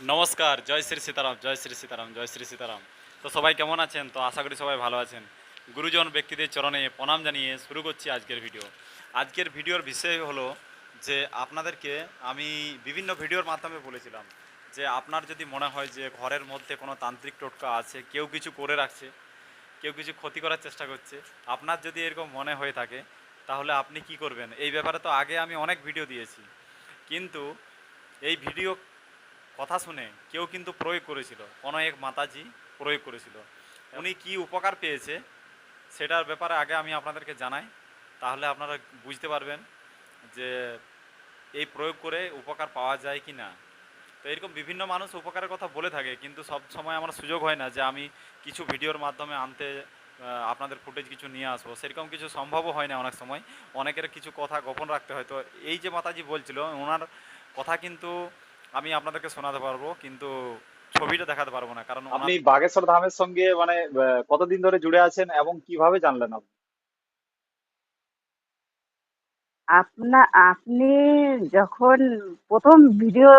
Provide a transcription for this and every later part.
নমস্কার, জয় শ্রী সীতারাম, জয় শ্রী সীতারাম, জয় শ্রী সীতারাম। তো সবাই কেমন আছেন? তো আশা করি সবাই ভালো আছেন। গুরুজন ব্যক্তিদের চরণে প্রণাম জানিয়ে শুরু করছি আজকের ভিডিও। আজকের ভিডিওর বিষয় হলো যে আপনাদেরকে আমি বিভিন্ন ভিডিওর মাধ্যমে বলেছিলাম যে আপনার যদি মনে হয় যে ঘরের মধ্যে কোনো তান্ত্রিক টোটকা আছে, কেউ কিছু করে রাখছে, কেউ কিছু ক্ষতি করার চেষ্টা করছে, আপনার যদি এরকম মনে হয়ে থাকে, তাহলে আপনি কি করবেন? এই ব্যাপারে তো আগে আমি অনেক ভিডিও দিয়েছি। কিন্তু এই ভিডিও কথা শুনে কেউ কিন্তু প্রয়োগ করেছিল। কোনো এক মাতাজি প্রয়োগ করেছিল। উনি কি উপকার পেয়েছে সেটার ব্যাপারে আগে আমি আপনাদেরকে জানাই। তাহলে আপনারা বুঝতে পারবেন যে এই প্রয়োগ করে উপকার পাওয়া যায় কি না। তো এরকম বিভিন্ন মানুষ উপকারের কথা বলে থাকে, কিন্তু সব সময় আমার সুযোগ হয় না যে আমি কিছু ভিডিওর মাধ্যমে আনতে আপনাদের ফুটেজ কিছু নিয়ে আসব। সেরকম কিছু সম্ভবও হয় না অনেক সময়। অনেকের কিছু কথা গোপন রাখতে হয়। তো এই যে মাতাজি বলছিল, ওনার কথা কিন্তু আমি আপনাদেরকে শোনাতে পারব কিন্তু ছবিটা দেখাতে পারব না কারণ আপনি বাগেশ্বর ধামের সঙ্গে মানে কতদিন ধরে জুড়ে আছেন এবং কীভাবে জানলেন আপনি? আপনা আপনি যখন প্রথম ভিডিও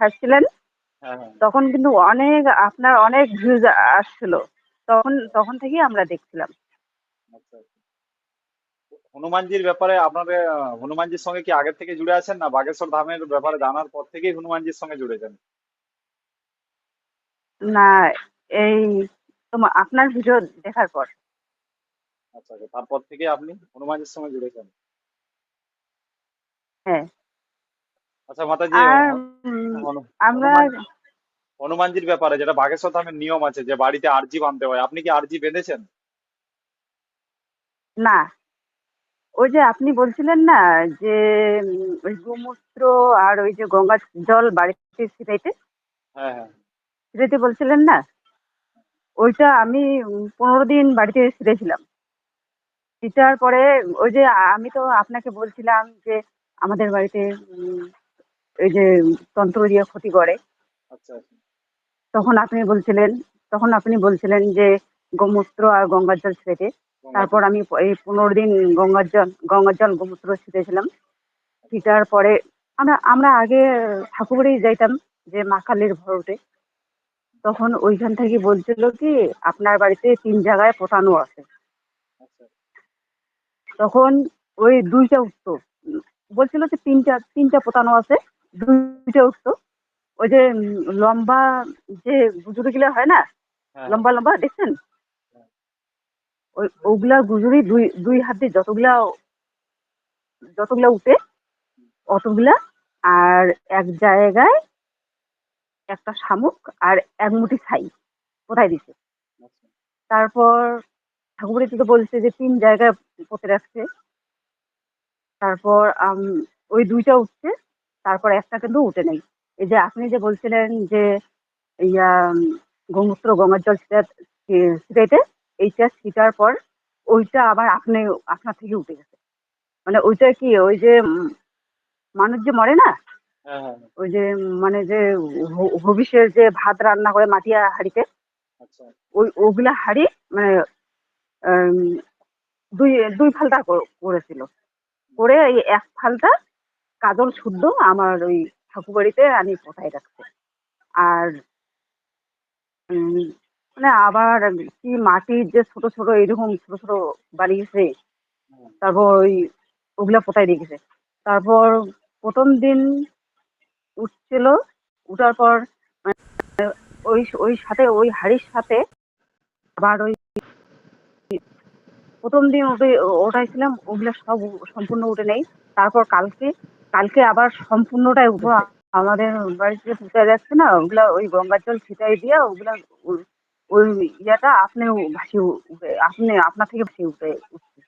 ছাড়ছিলেন হ্যাঁ হ্যাঁ। তখন কিন্তু অনেক আপনার অনেক ভিউজ আসছিল। তখন তখন থেকেই আমরা দেখছিলাম। আচ্ছা আচ্ছা। হনুমানজির ব্যাপারে আপনাদের আহ, হনুমানজির সঙ্গে কি আগের থেকে জুড়ে আছেন না বাগেশ্বর ধামের ব্যাপারে জানার পর থেকেই হনুমানজির সঙ্গে জুড়েছেন না এই তোমার আপনার ভিডিও দেখার পর। আচ্ছা আচ্ছা তারপর থেকে আপনি হনুমানজির সঙ্গে জুড়েছেন হ্যাঁ। আচ্ছা মাতাজি আমরা হনুমানজির ব্যাপারে যেটা বাগেশ্বর ধামের নিয়ম আছে যে বাড়িতে আরজি বাঁধতে হয় আপনি কি আরজি বেঁধেছেন? না। ওই যে আপনি বলছিলেন না যে ওই গোমূত্র আর ওই যে গঙ্গার জল বাড়িতে ছিটাইতে? হ্যাঁ হ্যাঁ। ছিটাইতে বলছিলেন না? ওইটা আমি পনেরো দিন বাড়িতে ছিটেছিলাম ছিটার পরে ওই যে আমি তো আপনাকে বলছিলাম যে আমাদের বাড়িতে ওই যে তন্ত্র দিয়ে ক্ষতি করে। আচ্ছা আচ্ছা। তখন আপনি বলছিলেন তখন আপনি বলছিলেন যে গোমূত্র আর গঙ্গার জল ছিটাইতে। তারপর আমি এই পনেরো দিন গঙ্গার জল গঙ্গার জল গোমূত্র ছিটেছিলাম। ছিটার পরে আমরা আমরা আগে ঠাকুরেই যাইতাম যে মা কালীর ভরতে তখন ওইখান থেকে বলছিল কি আপনার বাড়িতে তিন জায়গায় পোতানো আছে। আচ্ছা। তখন ওই দুইটা উঠতো বলছিল যে তিনটা তিনটা পোতানো আছে দুইটা উঠতো ওই যে লম্বা যে গুজুরি গুলা হয় না হ্যাঁ। লম্বা লম্বা দেখছেন? ওগুলা গুজুরি দুই দুই হাত দিয়ে যতগুলা যতগুলা উঠে অতগুলা আর এক জায়গায় একটা শামুক আর এক মুঠি ছাই কোথায় দিছে? আচ্ছা। তারপর ঠাকুরবাড়িতে তো বলছে যে তিন জায়গায় পুঁতে রাখছে। তারপর ওই দুইটা উঠছে তারপর একটা কিন্তু উঠে নেই। এই যে আপনি যে বলছিলেন যে ইয়া উম, গোমূত্র গঙ্গার জল ছিটা ছিটাইতে এইটা ছিটার পর ওইটা আবার আপনি আপনার থেকে উঠে গেছে। মানে ওইটা কি ওই যে মানুষ যে মরে না? হ্যাঁ হ্যাঁ ওই যে মানে যে হবিষের যে ভাত রান্না করে মাটিয়া হাঁড়িতে আচ্ছা। ওই ওগুলা হাড়ি মানে দুই দুই ফালটা কর- করেছিল। করে এই এক ফালটা কাজল শুদ্ধ আমার ওই ঠাকুর বাড়িতে আমি কোথায় রাখছি। আর উম, মানে আবার কি মাটির যে ছোট ছোট এরকম ছোট ছোট বানিয়েছে হুম। তারপর ওই ওগুলা পোতায় রেখেছে তারপর প্রথম দিন উঠছিল, উঠার পর মানে ওই ওই সাথে, ওই হাড়ির সাথে আবার ওই প্রথম দিন উঠে ওঠাইছিলাম, ওগুলা সব সম্পূর্ণ উঠে নেই তারপর কালকে কালকে আবার সম্পূর্ণটাই উঠো, আমাদের বাড়িতে পুঁতে যাচ্ছে না, ওগুলা ওই গঙ্গার জল ছিটাই দিয়ে ওগুলা ওই ইয়েটা আপনিও ভাসিয়ে উঠে, আপনি আপনার থেকে ভাসিয়ে উঠে উঠছে।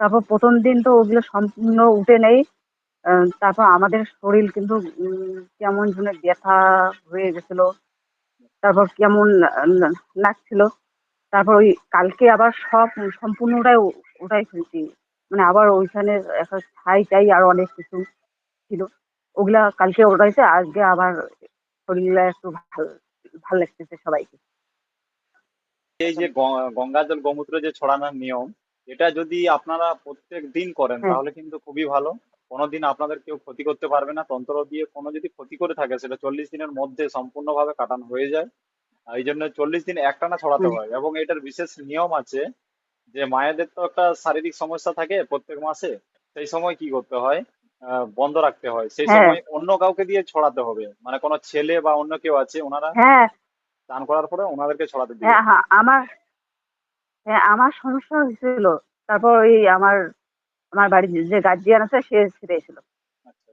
তারপর প্রথম দিন তো ওগুলো সম্পূর্ণ উঠে নেই। তারপর আমাদের শরীর কিন্তু কেমন যেন ব্যথা হয়ে গেছিল। তারপর কেমন লাগছিল। তারপর ওই কালকে আবার সব সম্পূর্ণটাই ওটাই ফেলছি মানে আবার ওইখানে একটা ছাই টাই আর অনেক কিছু ছিল। ওগুলা কালকে ওটাইছে, আজকে আবার শরীরটা একটু ভালো ভালো লাগতেছে সবাইকে। এই যে গঙ্গা জল গোমূত্র যে ছড়ানোর নিয়ম এটা যদি আপনারা প্রত্যেক দিন করেন হ্যাঁ। তাহলে কিন্তু খুবই ভালো। কোনোদিন আপনাদের কেউ ক্ষতি করতে পারবে না। তন্ত্র দিয়ে কোনো যদি ক্ষতি করে থাকে সেটা চল্লিশ দিনের মধ্যে সম্পূর্ণভাবে কাটানো হয়ে যায়। আর এই জন্য চল্লিশ দিন একটানা ছড়াতে হয় এবং এটার বিশেষ নিয়ম আছে যে মায়েদের তো একটা শারীরিক সমস্যা থাকে প্রত্যেক মাসে। সেই সময় কি করতে হয়? আহ, বন্ধ রাখতে হয়। সেই হ্যাঁ। সময় অন্য কাউকে দিয়ে ছড়াতে হবে। মানে কোনো ছেলে বা অন্য কেউ আছে ওনারা স্নান করার পরে ওনাদেরকে ছড়াতে দিবে হ্যাঁ হ্যাঁ আমার হ্যাঁ আমার সমস্যা হয়েছিল। তারপর ওই আমার আমার বাড়ির যে গার্জিয়ান আছে সে ছেড়েছিল আচ্ছা।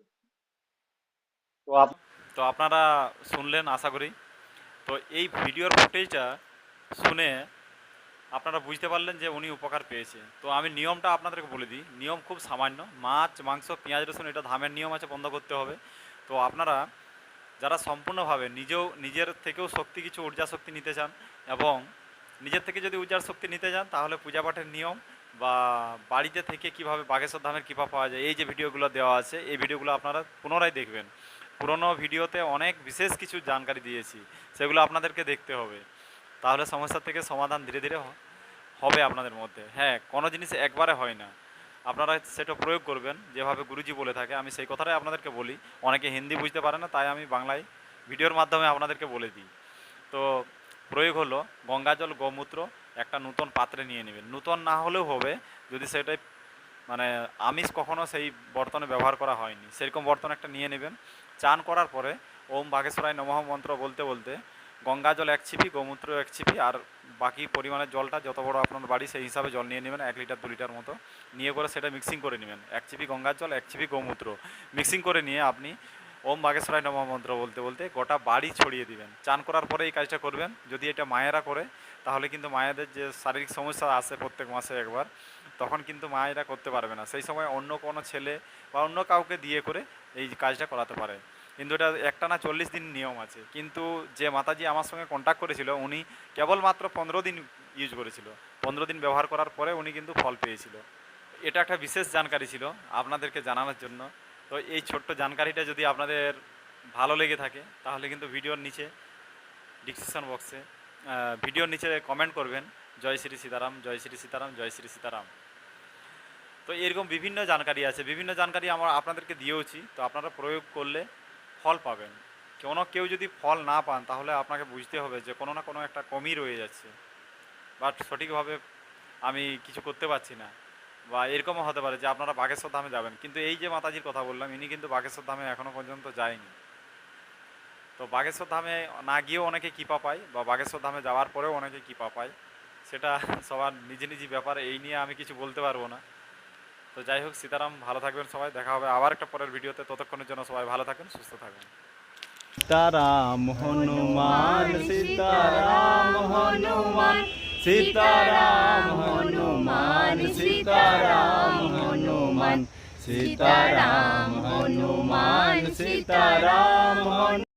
তো আপ- তো আপনারা শুনলেন আশা করি। তো এই ভিডিওর ফুটেজটা শুনে আপনারা বুঝতে পারলেন যে উনি উপকার পেয়েছে। তো আমি নিয়মটা আপনাদেরকে বলে দিই। নিয়ম খুব সামান্য। মাছ মাংস পেঁয়াজ রসুন এটা ধামের নিয়ম আছে বন্ধ করতে হবে। তো আপনারা যারা সম্পূর্ণভাবে নিজেও, নিজের থেকেও শক্তি, কিছু ঊর্জা শক্তি নিতে চান এবং নিজের থেকে যদি ঊর্জার শক্তি নিতে চান তাহলে পূজা পাঠের নিয়ম বা বাড়িতে থেকে কীভাবে বাগেশ্বর ধামের কৃপা পাওয়া যায়, এই যে ভিডিওগুলো দেওয়া আছে, এই ভিডিওগুলো আপনারা পুনরায় দেখবেন। পুরনো ভিডিওতে অনেক বিশেষ কিছু জানকারি দিয়েছি, সেগুলো আপনাদেরকে দেখতে হবে। তাহলে সমস্যা থেকে সমাধান ধীরে ধীরে হবে আপনাদের মধ্যে। হ্যাঁ কোনো জিনিস একবারে হয় না। আপনারা সেটা প্রয়োগ করবেন, যেভাবে গুরুজি বলে থাকে। আমি সেই কথাটাই আপনাদেরকে বলি। অনেকে হিন্দি বুঝতে পারে না, তাই আমি বাংলায় ভিডিওর মাধ্যমে আপনাদেরকে বলে দিই। তো প্রয়োগ হলো গঙ্গাজল গোমূত্র একটা নতুন পাত্রে নিয়ে নেবেন। নূতন না হলেও হবে, যদি সেটাই মানে আমিষ কখনও সেই বর্তনে ব্যবহার করা হয়নি। সেরকম বর্তন একটা নিয়ে নেবেন। চান করার পরে, ওম বাগেশ্বরায় নমহ মন্ত্র বলতে বলতে গঙ্গা জল এক ছিপি, গোমূত্র এক ছিপি আর বাকি পরিমাণের জলটা যত বড় আপনার বাড়ি, সেই হিসাবে জল নিয়ে নেবেন, এক লিটার, দু লিটার মতো। নিয়ে করে সেটা মিক্সিং করে নেবেন। এক ছিপি গঙ্গার জল, এক ছিপি গোমূত্র। মিক্সিং করে নিয়ে আপনি ওম বাগেশ্বরায় মন্ত্র বলতে বলতে গোটা বাড়ি ছড়িয়ে দিবেন। চান করার পরে এই কাজটা করবেন। যদি এটা মায়েরা করে, তাহলে কিন্তু মায়েদের যে শারীরিক সমস্যা আসে প্রত্যেক মাসে একবার, তখন কিন্তু মায়েরা করতে পারবে না। সেই সময় অন্য কোনো ছেলে বা অন্য কাউকে দিয়ে করে এই কাজটা করাতে পারে। কিন্তু এটা একটা না চল্লিশ দিন নিয়ম আছে। কিন্তু যে মাতাজি আমার সঙ্গে কন্ট্যাক্ট করেছিল, উনি কেবলমাত্র পনেরো দিন ইউজ করেছিল। পনেরো দিন ব্যবহার করার পরে উনি কিন্তু ফল পেয়েছিল। এটা একটা বিশেষ জানকারি ছিল আপনাদেরকে জানানোর জন্য। তো এই ছোট্ট জানকারিটা যদি আপনাদের ভালো লেগে থাকে, তাহলে কিন্তু ভিডিওর নিচে ডিসক্রিপশন বক্সে ভিডিওর নিচে কমেন্ট করবেন, জয় শ্রী সীতারাম, জয় শ্রী সীতারাম, জয় শ্রী সীতারাম। তো এরকম বিভিন্ন জানকারি আছে। বিভিন্ন জানকারি আমরা আপনাদেরকে দিয়েওছি। তো আপনারা প্রয়োগ করলে ফল পাবেন। কোনো কেউ যদি ফল না পান, তাহলে আপনাকে বুঝতে হবে যে কোনো না কোনো একটা কমই রয়ে যাচ্ছে। বাট সঠিকভাবে আমি কিছু করতে পারছি না। বা এরকমও হতে পারে যে আপনারা বাগেশ্বর ধামে যাবেন। কিন্তু এই যে মাতাজির কথা বললাম, ইনি কিন্তু বাগেশ্বর ধামে এখনও পর্যন্ত যায়নি। তো বাগেশ্বর ধামে না গিয়েও অনেকে কৃপা পায় বা বাগেশ্বর ধামে যাওয়ার পরেও অনেকে কৃপা পায়। সেটা সবার নিজে নিজে ব্যাপার, এই নিয়ে আমি কিছু বলতে পারব না। তো যাই হোক, সীতারাম, ভালো থাকবেন সবাই। দেখা হবে আবার একটা পরের ভিডিওতে। ততক্ষণের জন্য সবাই ভালো থাকেন, সুস্থ থাকবেন সীতারাম, হনুমান সীতারাম হনুমান সীতারাম হনুমান সীতারাম হনুমান সীতারাম হনুমান, সীতারাম